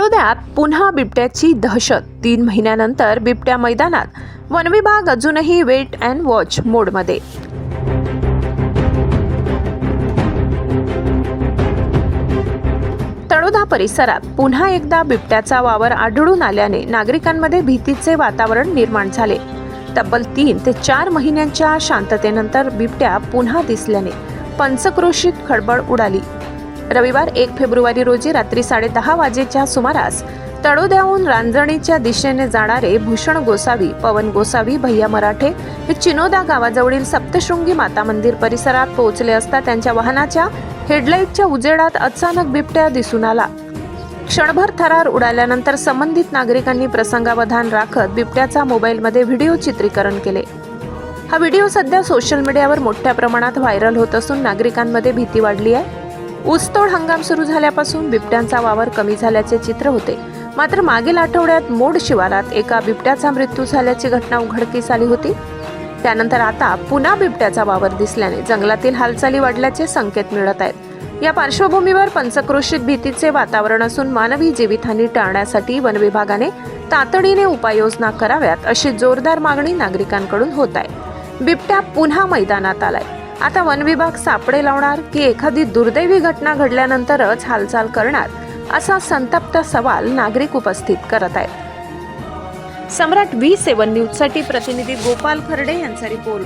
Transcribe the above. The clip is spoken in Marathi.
तळोद्यात पुन्हा बिबट्याची दहशत. तीन महिन्यानंतर बिबट्या मैदानात. वनविभाग अजूनही वेट अँड वॉच मोडमध्ये. तळोदा परिसरात पुन्हा एकदा बिबट्याचा वावर आढळून आल्याने नागरिकांमध्ये भीतीचे वातावरण निर्माण झाले. तब्बल तीन ते चार महिन्यांच्या शांततेनंतर बिबट्या पुन्हा दिसल्याने पंचक्रोशीत खळबळ उडाली. रविवार एक फेब्रुवारी रोजी रात्री साडेदहा वाजेच्या सुमारास तळोद्याहून रांजणीच्या दिशेने जाणारे भूषण गोसावी पवन गोसावी भैया मराठे हे चिनोदा गावाजवळील सप्तशृंगी माता मंदिर परिसरात पोहोचले असता त्यांच्या वाहनाच्या हेडलाईटच्या उजेडात अचानक बिबट्या दिसून आला. क्षणभर थरार उडाल्यानंतर संबंधित नागरिकांनी प्रसंगावधान राखत बिबट्याचा मोबाईलमध्ये व्हिडिओ चित्रीकरण केले. हा व्हिडिओ सध्या सोशल मीडियावर मोठ्या प्रमाणात व्हायरल होत असून नागरिकांमध्ये भीती वाढली आहे. ऊसतोड हंगाम सुरू झाल्यापासून बिबट्यांचा वावर कमी झाल्याचे चित्र होते. मात्र मागील आठवड्यात मोड शिवारात एका बिबट्याचा मृत्यू झाल्याची घटना उघडकीस आली होती. त्यानंतर आता पुन्हा बिबट्याचा वावर दिसल्याने जंगलातील हालचाली वाढल्याचे संकेत मिळत आहेत. या पार्श्वभूमीवर पंचक्रोशीत भीतीचे वातावरण असून मानवी जीवितहानी टाळण्यासाठी वनविभागाने तातडीने उपाययोजना कराव्यात अशी जोरदार मागणी नागरिकांकडून होत आहे. बिबट्या पुन्हा मैदानात आलाय. आता वनविभाग सापडे लावणार की एखादी दुर्दैवी घटना घडल्यानंतरच हालचाल करणार असा संतप्त सवाल नागरिक उपस्थित करत आहेत. सम्राट व्ही सेवन न्यूजसाठी प्रतिनिधी गोपाल खर्डे यांचा रिपोर्ट.